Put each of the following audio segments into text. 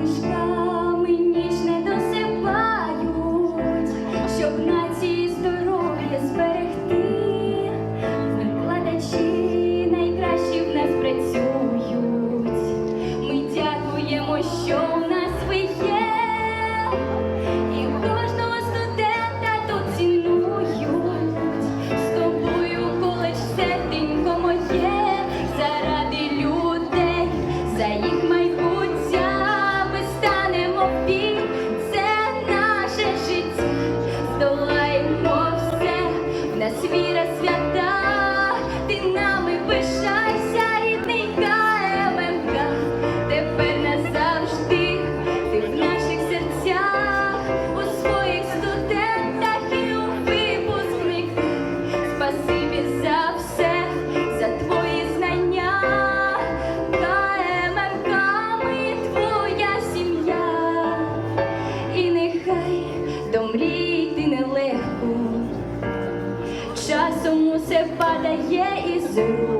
Ніч не досипають, щоб нації здоров'я зберегти, викладачі найкращі в нас працюють. Ми дякуємо, що в нас ви є, і кожна. віра свята. sun você fala, yesu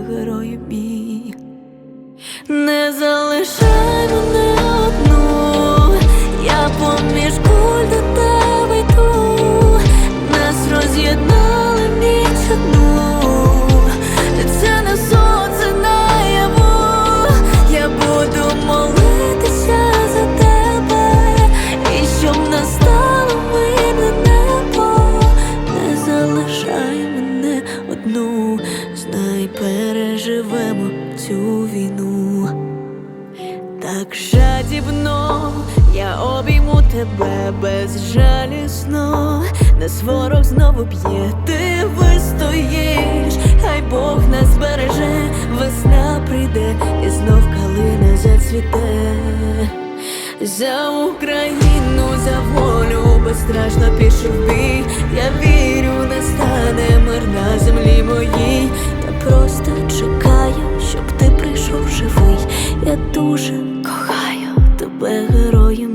Тебе, герою мій. Не залишай мене одну, я поміж куль до тебе йду, нас роз'єднали ніч одну, це не сон, це я буду молитися за тебе, і щоб настало мирне небо, не залишай мене одну, знай, переживемо цю війну. Так жадібно я обійму тебе безжалісно, нас ворог знову б'є, ти вистоїш, хай Бог нас береже, весна прийде і знов калина зацвіте. За Україну, за волю безстрашно пішов бій. Я вірю, настане мир на землі моїй. Дуже кохаю тебе, герою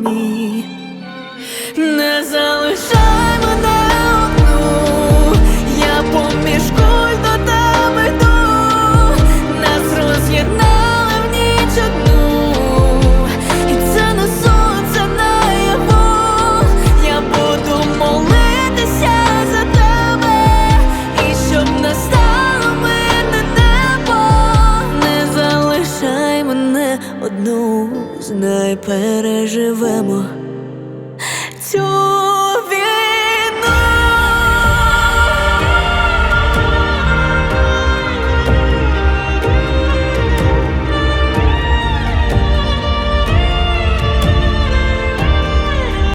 знай переживемо. Цю